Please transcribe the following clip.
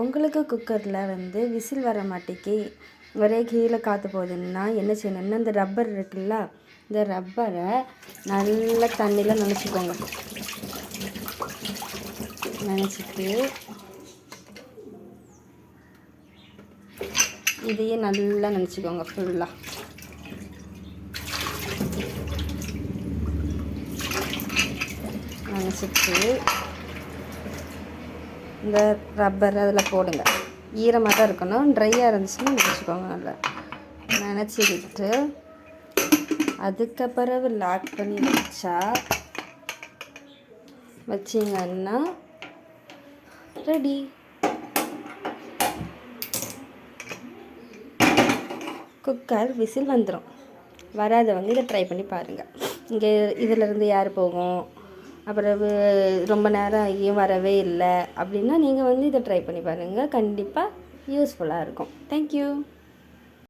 உங்களுக்கு குக்கரில் வந்து விசில் வர மாட்டேக்கி. ஒரே கீழே காற்று போகுதுன்னா என்ன செய்யணும்னா இந்த ரப்பர் இருக்குல்ல இந்த ரப்பரை நல்லா தண்ணியில் நினச்சிக்கோங்க. நினச்சிட்டு இதையே நல்லா நினச்சிக்கோங்க ஃபுல்லாக நினச்சிட்டு இந்த ரப்பர் அதில் போடுங்க. ஈரமாக தான் இருக்கணும். ட்ரையாக இருந்துச்சுன்னா நினச்சிக்கோங்க நல்லா. நினச்சிக்கிட்டு அதுக்கு லாக் பண்ணி வச்சா வச்சிங்கன்னா ரெடி குக்கர் விசில் வந்துடும் வராதவங்க இதை ட்ரை பண்ணி பாருங்கள் இங்கே இதிலேருந்து யார் போகும்? அப்புறவு ரொம்ப நேரம் ஆகியும் வரவே இல்லை அப்படின்னா நீங்கள் வந்து இதை ட்ரை பண்ணி பாருங்கள் கண்டிப்பாக யூஸ்ஃபுல்லாக இருக்கும். தேங்க்யூ